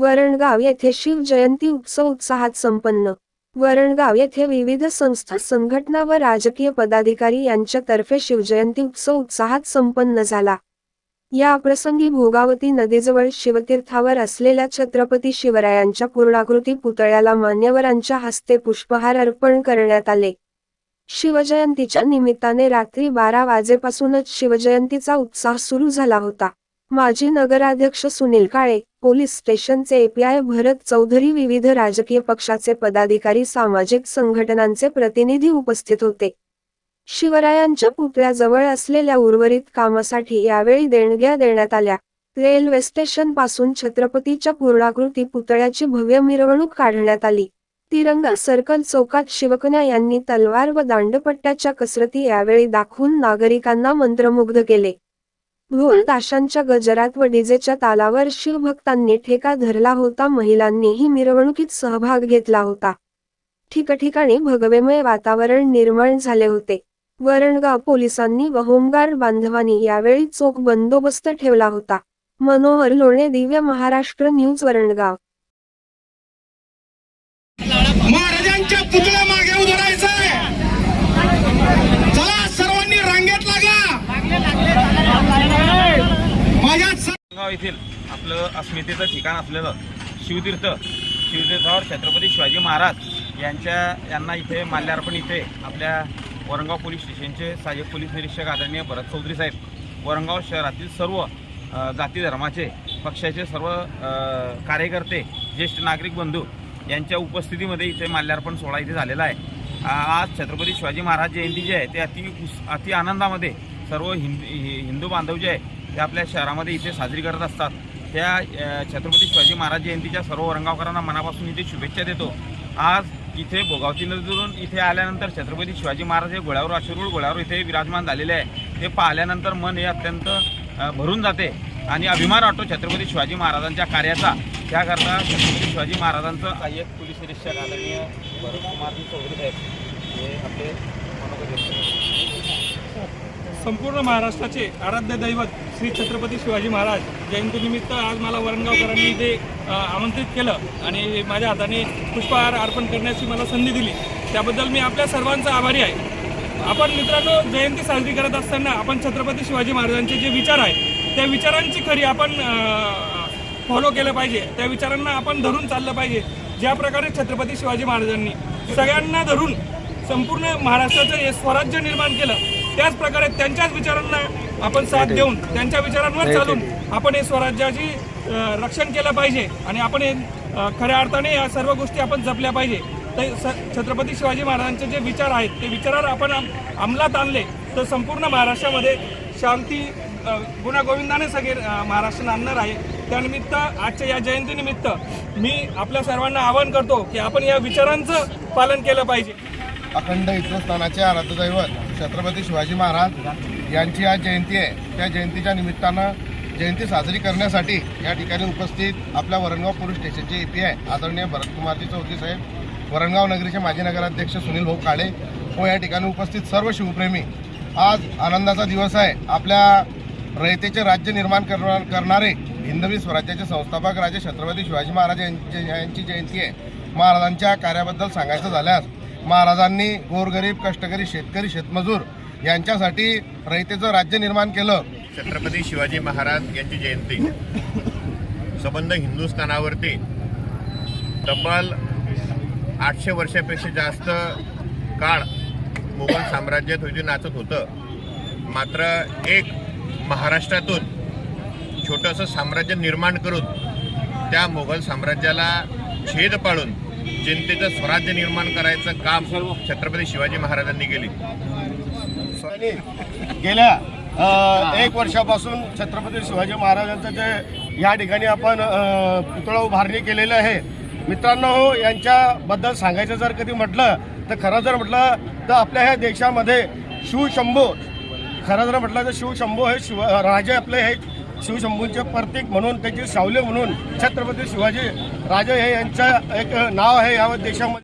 वरणगाव येथे शिवजयंती उत्सव उत्साहात संपन्न. वरणगाव येथे विविध संस्था संघटना व राजकीय पदाधिकारी यांच्यातर्फे शिवजयंती उत्सव उत्साहात संपन्न झाला. या प्रसंगी भोगावती नदीजवळ शिवतीर्थावर असलेल्या छत्रपती शिवरायांच्या पूर्णाकृती पुतळ्याला मान्यवरांच्या हस्ते पुष्पहार अर्पण करण्यात आले. शिवजयंतीच्या निमित्ताने रात्री बारा वाजेपासूनच शिवजयंतीचा उत्साह सुरू झाला होता. माजी नगराध्यक्ष सुनील काळे पोलीस स्टेशनचे एपीआय भरत चौधरी विविध राजकीय पक्षाचे पदाधिकारी सामाजिक संघटनांचे प्रतिनिधी उपस्थित होते. शिवरायांच्या पुतळ्याजवळ असलेल्या उर्वरित कामासाठी यावेळी देणग्या देण्यात आल्या. रेल्वे स्टेशनपासून छत्रपतीच्या पूर्णाकृती पुतळ्याची भव्य मिरवणूक काढण्यात आली. तिरंगा सर्कल चौकात शिवकन्या यांनी तलवार व दांडपट्ट्याच्या कसरती यावेळी दाखवून नागरिकांना मंत्रमुग्ध केले. ढोल ताशांच्या गजरात व डीजेच्या तालावर शिवभक्तांनी ठेका धरला होता. महिलांनीही मिरवणुकीत सहभाग घेतला होता. ठिकठिकाणी भगवेमय वातावरण निर्माण झाले होते. वरणगाव पोलिसांनी व होमगार्ड बांधवांनी यावेळी चोख बंदोबस्त ठेवला होता. मनोहर लोणे दिव्य महाराष्ट्र न्यूज वरणगाव. अस्मितेचं ठिकाण असलेलं शिवतीर्थ शिवतीर्थावर छत्रपती शिवाजी महाराज यांच्या यांना इथे माल्यार्पण इथे आपल्या वरंगाव पोलीस स्टेशनचे सहाय्यक पोलीस निरीक्षक आदरणीय भरत चौधरी साहेब. वरंगाव शहरातील सर्व जाती धर्माचे पक्षाचे सर्व कार्यकर्ते ज्येष्ठ नागरिक बंधू यांच्या उपस्थितीमध्ये इथे माल्यार्पण सोहळा इथे झालेला आहे. आज छत्रपती शिवाजी महाराज जयंती जी आहे ते अति उस अति आनंदामध्ये सर्व हिंद हि- हिंदू बांधव जे आहे ते आपल्या शहरामध्ये इथे साजरी करत असतात. त्या छत्रपती शिवाजी महाराज जयंतीच्या सर्व वरंगावकरांना मनापासून इथे शुभेच्छा देतो. आज इथे भोगावती नदीवरून इथे आल्यानंतर छत्रपती शिवाजी महाराज हे घोड्यावर अश्रूळ घोड्यावर इथे विराजमान झालेले आहे. ते पाहिल्यानंतर मन हे अत्यंत भरून जाते. आणि अभिमान वाटतो छत्रपती शिवाजी महाराजांच्या कार्याचा. त्याकरता छत्रपती शिवाजी महाराजांचं सहाय्यक पोलीस निरीक्षक आदरणीय भरतकुमार चौधरी साहेब हे आपले मनोगत संपूर्ण महाराष्ट्राचे आराध्य दैवत श्री छत्रपती शिवाजी महाराज जयंतीनिमित्त आज मला वरणगावकरांनी इथे आमंत्रित केलं आणि माझ्या हाताने पुष्पहार अर्पण करण्याची मला संधी दिली. त्याबद्दल मी आपल्या सर्वांचा आभारी आहे. आपण मित्रांनो जयंती साजरी करत असताना आपण छत्रपती शिवाजी महाराजांचे जे विचार आहेत त्या विचारांची खरी आपण फॉलो केलं पाहिजे. त्या विचारांना आपण धरून चाललं पाहिजे. ज्या प्रकारे छत्रपती शिवाजी महाराजांनी सगळ्यांना धरून संपूर्ण महाराष्ट्राचं स्वराज्य निर्माण केलं त्याच प्रकारे त्यांच्याच विचारांना आपण साथ देऊन त्यांच्या विचारांवर चालून आपण हे स्वराज्याची रक्षण केलं पाहिजे आणि आपण हे खऱ्या अर्थाने या सर्व गोष्टी आपण जपल्या पाहिजे. तर स- छत्रपती शिवाजी महाराजांचे जे विचार आहेत ते विचारावर आपण अम- अंमलात आणले तर संपूर्ण महाराष्ट्रामध्ये शांती अ, गुण्यागोविंदाने सगळे महाराष्ट्र आणणार आहे. त्यानिमित्त आजच्या या जयंतीनिमित्त मी आपल्या सर्वांना आवाहन करतो की आपण या विचारांचं पालन केलं पाहिजे. अखंड हिंदुस्थानाचे आराध्य दैवत छत्रपती शिवाजी महाराज यांची आज जयंती आहे. त्या जयंतीच्या निमित्तानं जयंती साजरी करण्यासाठी या ठिकाणी उपस्थित आपल्या वरणगाव पोलीस स्टेशनचे ए पी आय आदरणीय भरतकुमारजी चौधरी साहेब वरणगाव नगरीचे माजी नगराध्यक्ष सुनील भाऊ काळे व या ठिकाणी उपस्थित सर्व शिवप्रेमी. आज आनंदाचा दिवस आहे. आपल्या रयतेचे राज्य निर्माण करणार करणारे हिंदवी स्वराज्याचे संस्थापक राजे छत्रपती शिवाजी महाराज यांची यांची जयंती आहे. महाराजांच्या कार्याबद्दल सांगायचं झाल्यास महाराजांनी गोरगरीब कष्टकरी शेतकरी शेतमजूर यांच्यासाठी रयतेचं राज्य निर्माण केलं. छत्रपती शिवाजी महाराज यांची जयंती. संबंध हिंदुस्थानावरती तब्बल आठशे वर्षापेक्षा जास्त काळ मुघल साम्राज्यात होती नाचत होतं. मात्र एक महाराष्ट्रातून छोटंसं साम्राज्य निर्माण करून त्या मुघल साम्राज्याला छेद पाडून जनतेचं स्वराज्य निर्माण करायचं काम छत्रपती शिवाजी महाराजांनी केली. गेल्या एक वर्षापासून छत्रपती शिवाजी महाराजांचं जे या ठिकाणी आपण पुतळा उभारणी केलेलं आहे. मित्रांनो यांच्याबद्दल सांगायचं जर कधी म्हटलं तर खरं जर म्हटलं तर आपल्या ह्या देशामध्ये शिवशंभू खरं जर म्हटलं तर शिवशंभू हे शिव राजे आपले हे शिवशंभूंचे प्रतीक म्हणून त्याची सावले म्हणून छत्रपती शिवाजी राजे हे यांचं एक नाव आहे या देशामध्ये.